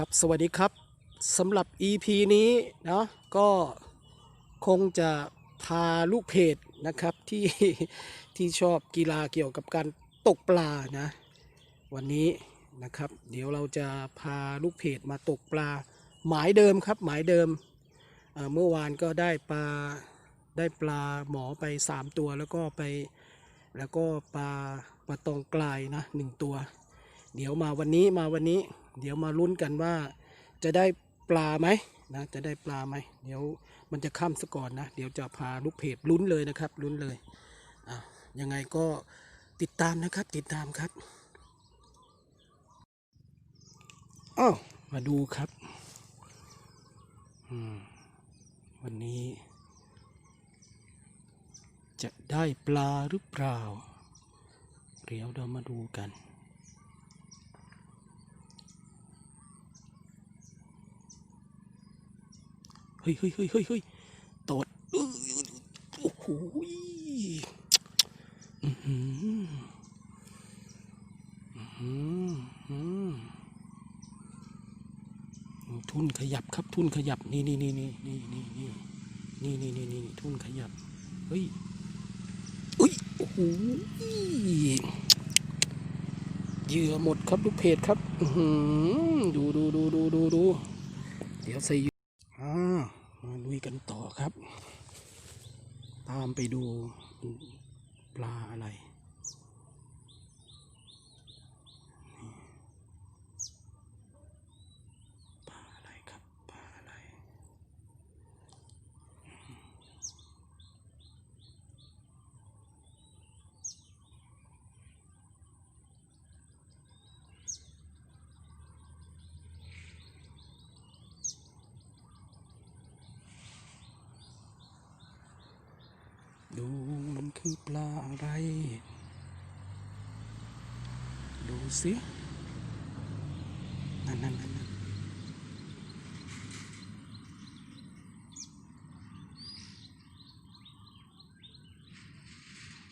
ครับ สวัสดีครับสำหรับ EP นี้เนาะก็คงจะพาลูกเพจนะครับที่ที่ชอบกีฬาเกี่ยวกับการตกปลานะ วันนี้นะครับ เดี๋ยวเราจะพาลูกเพจมาตกปลา หมายเดิมครับ หมายเดิมเเมื่อวานก็ได้ปลาได้ปลาหมอไป 3 ตัวแล้วก็ไป แล้วก็ปลาปลาตองกลายนะหนึ่งตัว เดี๋ยวมาวันนี้มาวันนี้ เดี๋ยวมาลุ้นกันว่า จะได้ปลาไหมนะจะได้ปลาไหมเดี๋ยวมันจะค่ำซะก่อนนะ เดี๋ยวจะพาลูกเพจลุ้นเลยนะครับลุ้นเลยอะยังไงก็ติดตามนะครับติดตามครับอ้าวมาดูครับอืมวันนี้ จะได้ปลาหรือเปล่า เดี๋ยวเรามาดูกัน เฮ้ยเฮ้ยเฮ้ยเฮ้ยเฮ้ยตดอื้อโอ้โหอื้อหืออื้อหืออื้อหือทุนขยับครับทุนขยับนี่นี่นี่นี่นี่นี่นี่นี่นี่นี่นี่ทุนขยับเฮ้ยอุ้ยโอ้โหยเหยื่อหมดครับลูกเพจครับดูดูดูดูดูดูเดี๋ยวใส่ อ่ามาลุยกันต่อครับ ตามไปดูปลาอะไรนี่ปลาอะไรครับปลาอะไร ดูมันคือปลาอะไร ดูสินั่นนั่นนั่น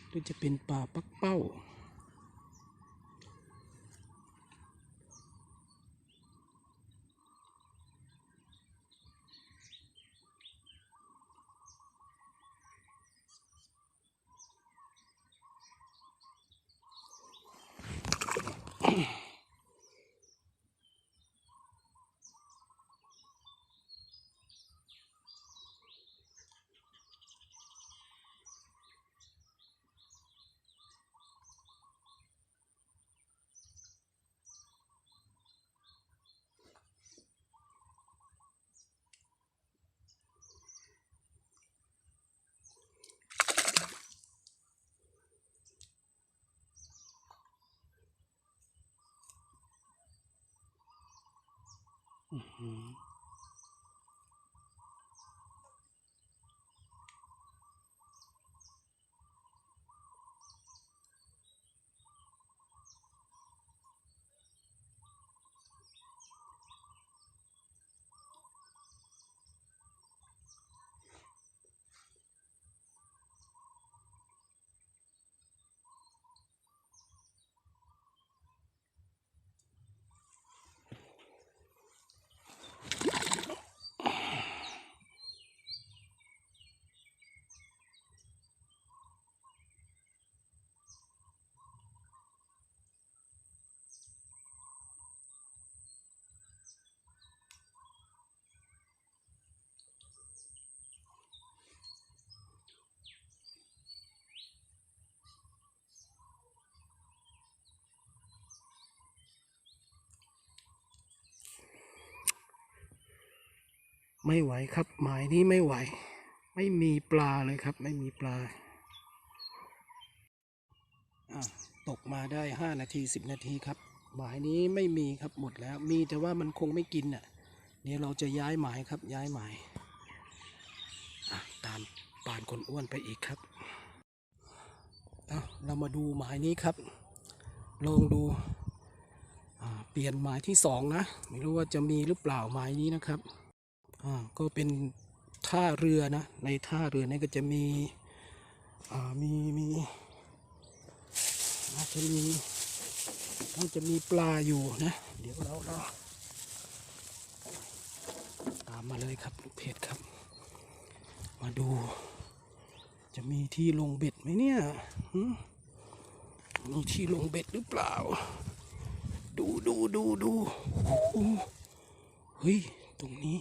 หรือจะเป็นป่าปักเป้า 嗯哼 ไม่ไหวครับ หมายนี้ไม่ไหว ไม่มีปลาเลยครับ ไม่มีปลา ตกมาได้ห้านาทีสิบนาทีครับ หมายนี้ไม่มีครับหมดแล้ว มีแต่ว่ามันคงไม่กินอะ เดี๋ยวเราจะย้ายหมายครับ ย้ายหมายตามปานคนอ้วนไปอีกครับเอาเรามาดูหมายนี้ครับ ลองดูเปลี่ยนหมายที่สองนะ ไม่รู้ว่าจะมีหรือเปล่าหมายนี้นะครับ ก็เป็นท่าเรือนะ ในท่าเรือนี่ก็จะมีมีมีน่าจะมีน่าจะมีปลาอยู่นะ เดี๋ยวเราเราามมาเลยครับลูกเพจครับ มาดู จะมีที่ลงเบ็ดไหมเนี่ยมีที่ลงเบ็ดหรือเปล่า ดูดูดูดูเฮ้ย ตรงนี้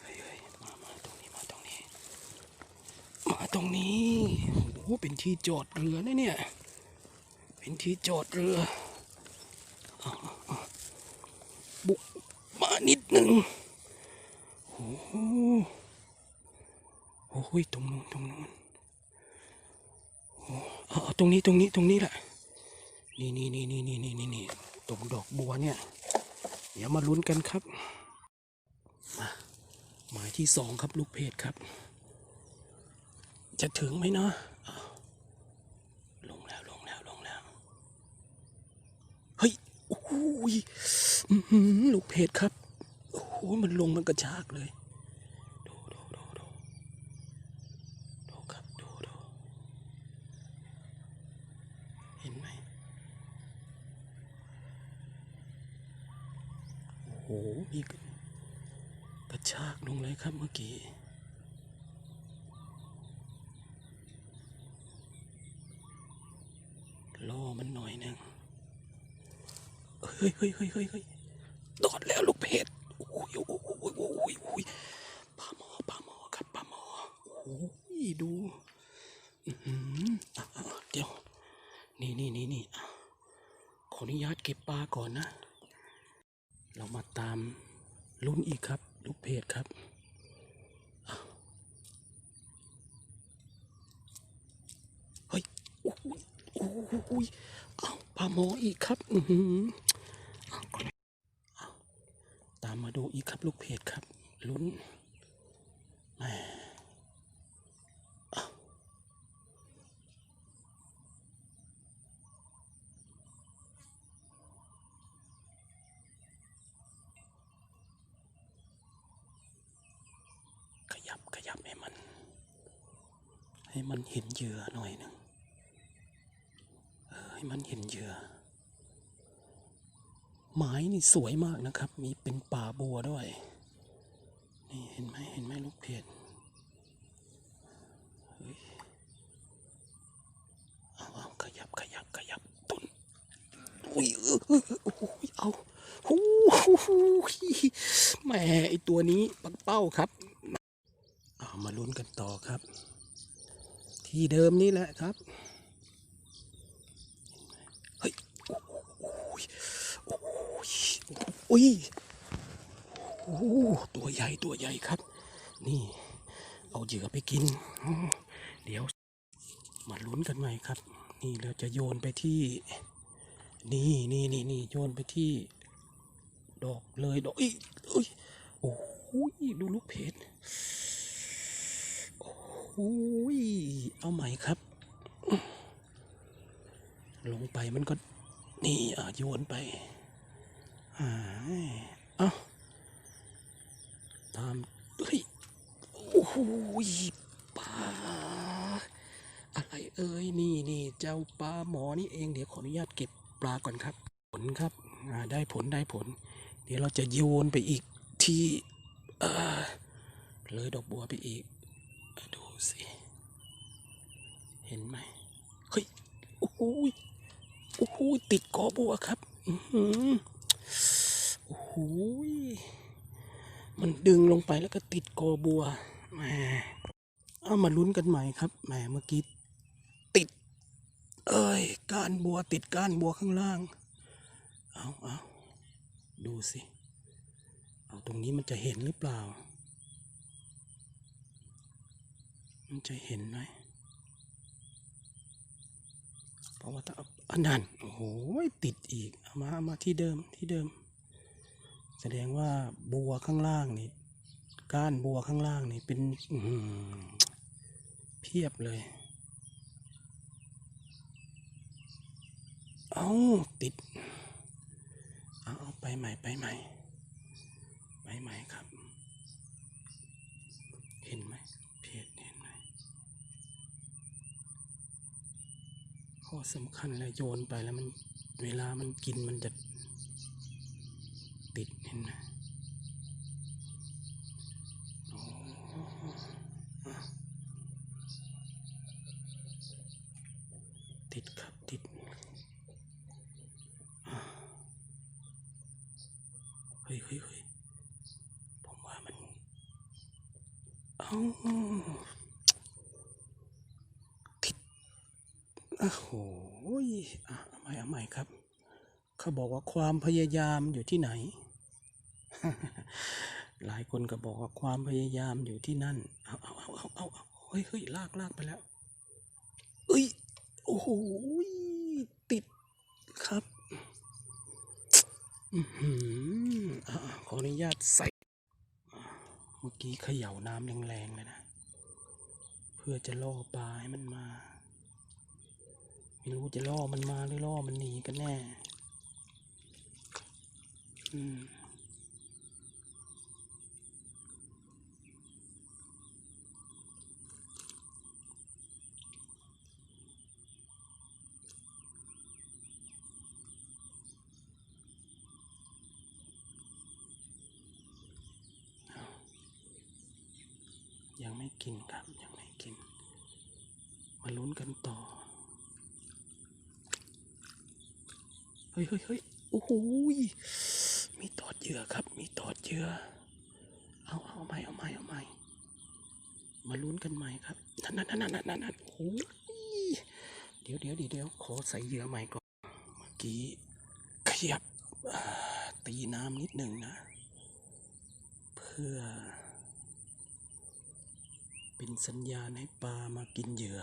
เฮ้ยเฮ้ยมามาตรงนี้ มาตรงนี้ มา ตรงนี้โอ้เป็นที่จอดเรือนะเนี่ย เป็นที่จอดเรืออบุกมานิดหนึ่งโอ้โหโอ้ยตรงนู้นตรงนู้นโอ้เอาตรงนี้ตรงนี้ตรงนี้แหละนี่นี่นี่นี่นี่นี่นี่นี่ตรงดอกบัวเนี่ย เดี๋ยวมาลุ้นกันครับมาหมายที่สองครับลูกเพจครับ จะถึงไหมเนาะลงแล้วลงแล้วลงแล้ว เฮ้ยโอ้ยลูกเพจครับ โอ้โหมันลงมันกระชากเลยดูดูดูดูดูครับดูดูเห็นไหมโอ้โหมีกระชากลงเลยครับเมื่อกี้ ล่อมันหน่อยหนึ่ง เฮ้ยเฮ้ยเฮ้ยเฮ้ยเฮ้ยตอดแล้วลูกเพจโอ้ยโอ้ยโอ้ยโอ้ยโอ้ยโอ้ยปลาหมอปลาหมอครับปลาหมอโอ้ยดูอือหืออะอะเดี๋ยวนี่นี่นี่นี่ขออนุญาตเก็บปลาก่อนนะ เรามาตามลุ้นอีกครับ ลูกเพจครับเฮ้ยโอ้ยโอ้ยโอ้ยเอาปลาหมออีกครับ อือหือเอาก่อนเอาตา มาดูอีกครับลูกเพจครับ ลุ้นแหมขยับขยับให้มัน ให้มันเห็นเหยื่อหน่อยหนึ่งเออให้มันเห็นเหยื่อ ไม้นี่สวยมากนะครับ มีเป็นป่าบัวด้วย นี่เห็นไหมเห็นไหมลูกเพจเฮ้ยเอาเอาขยับขยับขยับตุนอุ้ยเออเออโอ้ยเอาโอ้โหแหม่ไอตัวนี้ปักเป้าครับเอามาลุ้นกันต่อครับ ที่เดิมนี่แหละครับเฮ้ยโอ้ย อ้ยโอ้ยโอ้โหตัวใหญ่ตัวใหญ่ครับ นี่เอาเหยื่อไปกิน เดี๋ยวมาลุ้นกันใหม่ครับ นี่เราจะโยนไปที่ นี่นี่นี่นี่โยนไปที่ ดอกเลยดอกอีเอ้ยโอ้โหดูลูกเพจโอ้โหเอาใหม่ครับ ลงไปมันก็ นี่อะโยนไป เอ้าตามเฮ้ยโอ้โหปลาอะไรเอ่ยนี่นี่เจ้าปลาหมอนี่เองเดี๋ยวขออนุญาตเก็บปลาก่อนครับ ผลครับอ่าได้ผลได้ผล เดี๋ยวเราจะโยนไปอีกที่เออเลยดอกบัวไปอีก ดูสิ เห็นไหมเฮ้ยโอ้โหโอ้โหติดกอบัวครับ อื โอ้โหมันดึงลงไปแล้วก็ติดกอบัวแหมเอามาลุ้นกันใหม่ครับแหมเมื่อกี้ติด เอ้ยก้านบัวติดก้านบัวข้างล่าง เอาเอาดูสิเอาตรงนี้มันจะเห็นหรือเปล่า มันจะเห็นไหมเพราะว่าถ้าเอา อันนั้นโอ้โหติดอีกเอามาเอามาที่เดิมที่เดิม แสดงว่าบัวข้างล่างนี่ก้านบัวข้างล่างนี่เป็นเพียบเลย เอาติด เอาเอาไปใหม่ไปใหม่ ไปใหม่ครับ เห็นไหมเพจเห็นไหม ข้อสำคัญเลยโยนไปแล้วมันเวลามันกินมันจะติดเห็นไหม ติดครับติดอ่าเฮ้ยเฮ้ยเฮ้ยผมว่ามัน เอ้าติดโอ้โหอะเอาใหม่เอาใหม่ครับ เขาบอกว่าความพยายามอยู่ที่ไหน หลายคนก็บอกว่าความพยายามอยู่ที่นั่น เอาเอาเอาเอาเอาเฮ้ยเฮ้ยลากลากไปแล้วเอ้ย โอ้โห ติดครับอือหืออะขออนุญาตใส่ เมื่อกี้เขย่าน้ำแรงๆเลยนะ เพื่อจะล่อปลาให้มันมา ไม่รู้จะล่อมันมาหรือล่อมันหนีกันแน่ ยังไม่กินครับ ยังไม่กิน มาลุ้นกันต่อ เฮ้ยเฮ้ยเฮ้ยโอ้โห ยื่อครับ มีตอดเยื่อเอาเอาใหม่เอาใหม่เอาใหม่มาลุ้นกันใหม่ครับนั่นนั่นนั่นนั่นนั่นนั่นโอ้ยเดี๋ยวเดี๋ยวเดี๋ยวเดี๋ยวขอใส่เหยื่อใหม่ก่อนเมื่อกี้ขยับอ่าตีน้ำนิดหนึ่งนะ เพื่อ เป็นสัญญาณให้ปลามากินเหยื่อ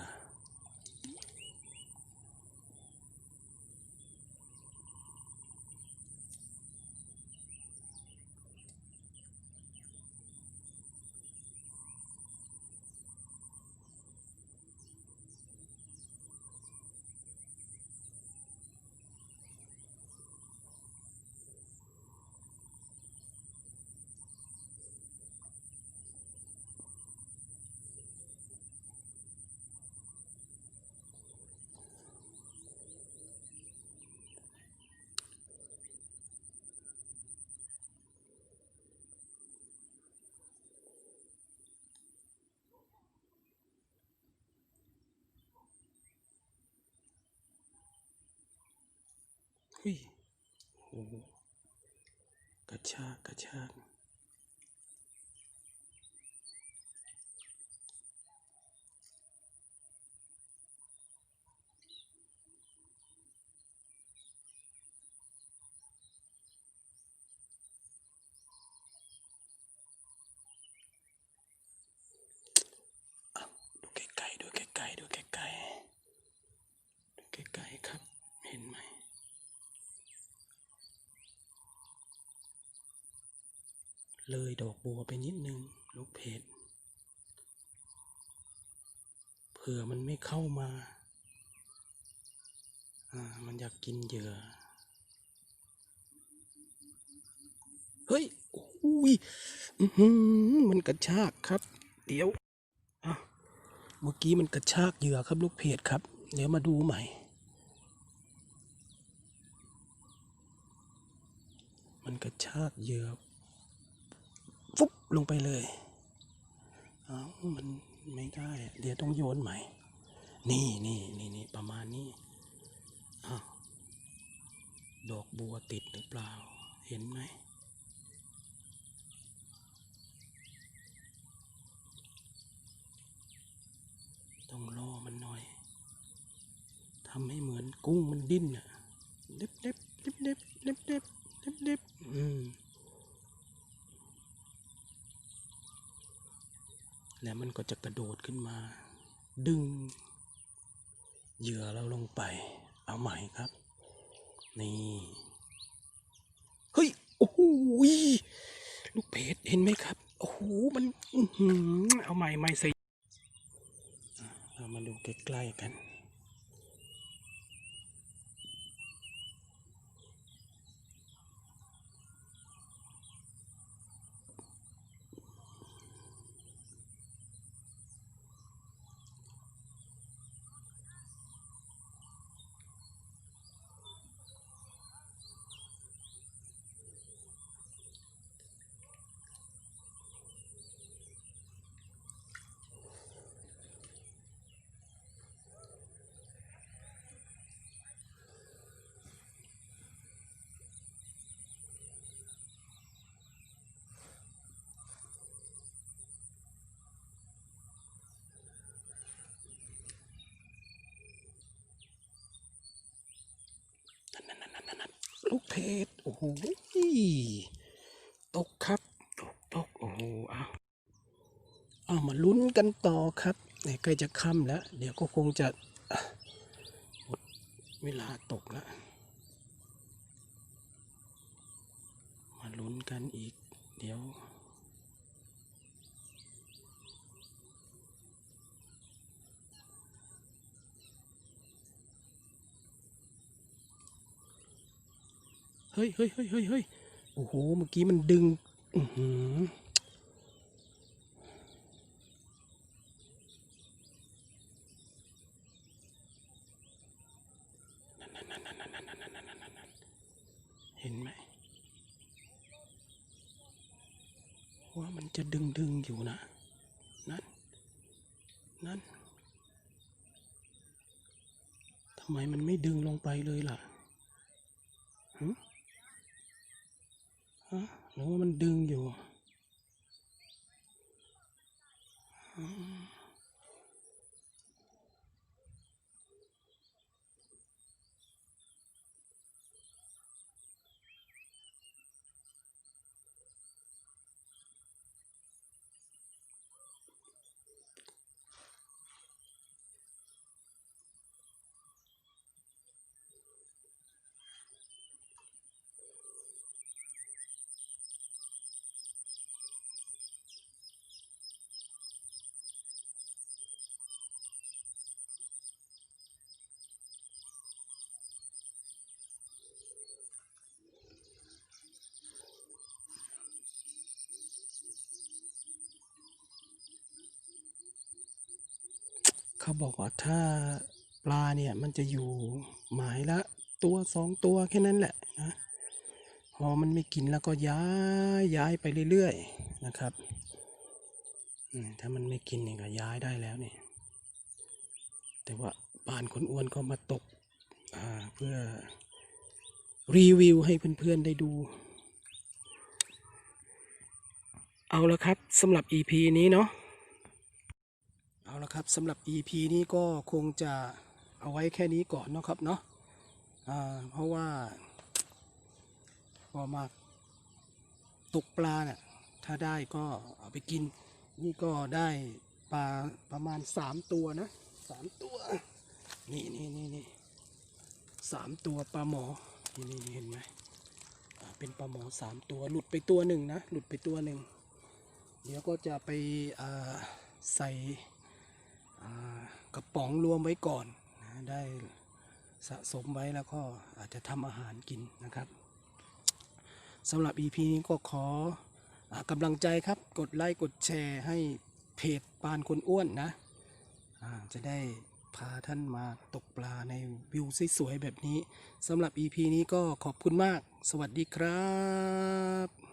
กระชากกระชากอ้าวดูไกลๆดูไกลๆดูไกลๆดูไกลๆครับ เห็นไหม เลยดอกบัวไปนิดนึงลูกเพจเผื่อมันไม่เข้ามา อ่า มันอยากกินเหยื่อ เฮ้ยโอ้ยมันกระชากครับ เดี๋ยว อะ เมื่อกี้มันกระชากเหยื่อครับลูกเพจครับ เดี๋ยวมาดูใหม่ มันกระชากเหยื่อ ฟุบลงไปเลยเอามันไม่ได้เดี๋ยวต้องโยนใหม่ นี่นี่นี่นี่ประมาณนี้อ้าวดอกบัวติดหรือเปล่า เห็นไหมต้องรอมันหน่อยทำให้เหมือนกุ้งมันดิ้นอะ ก็จะกระโดดขึ้นมา ดึง เหยื่อเราลงไป เอาใหม่ครับ นี่ เฮ้ย โอ้โหยลูกเพจเห็นไหมครับ โอ้โห มันเอาใหม่ใหม่ใส่เรามาดูใกล้ๆกัน ลูกเพจโอ้โหตกครับตกตกโอ้โหเอาเอามาลุ้นกันต่อครับเนี่ยใกล้จะค่ำแล้ว เดี๋ยวก็คงจะหมดเวลาตกแล้ว มาลุ้นกันอีก เดี๋ยว เฮ้ยเฮ้ยเฮ้ยเฮ้ยโอ้โห เมื่อกี้มันดึง อือเห็นไหมว่ามันจะดึงดึงอยู่นะ นั่น นั่นทำไมมันไม่ดึงลงไปเลยล่ะหืม หรือว่ามันดึงอยู่ เขาบอกว่าถ้าปลาเนี่ยมันจะอยู่หมายละตัวสองตัวแค่นั้นแหละนะพอมันไม่กินแล้วก็ย้ายย้ายไปเรื่อยๆนะครับถ้ามันไม่กินเนี่ยก็ย้ายได้แล้วเนี่ยแต่ว่าบ้านคนอ้วนก็มาตกาเพื่อรีวิวให้เพื่อนๆได้ดู เอาละครับสำหรับ EP นี้เนาะ เอาละครับสำหรับ EP นี้ก็คงจะเอาไว้แค่นี้ก่อนนะครับเนาะเพราะว่าพอมาตกปลาเนี่ยถ้าได้ก็เอาไปกิน นี่ก็ได้ปลาประมาณสามตัวนะสามตัว นี่นี่นี่นี่สามตัวปลาหมอนี่นี่เห็นไหมเป็นปลาหมอสามตัวหลุดไปตัวหนึ่งนะ หลุดไปตัวหนึ่งเดี๋ยวก็จะไปใส่ กระป๋องรวมไว้ก่อนนะได้สะสมไว้แล้วก็อาจจะทำอาหารกินนะครับสำหรับ EP นี้ก็ขออกำลังใจครับกดไลค์กดแชร์ให้เพจปานคนอ้วนนะจะได้พาท่านมาตกปลาในวิวสวยๆแบบนี้สำหรับ EP นี้ก็ขอบคุณมาก สวัสดีครับ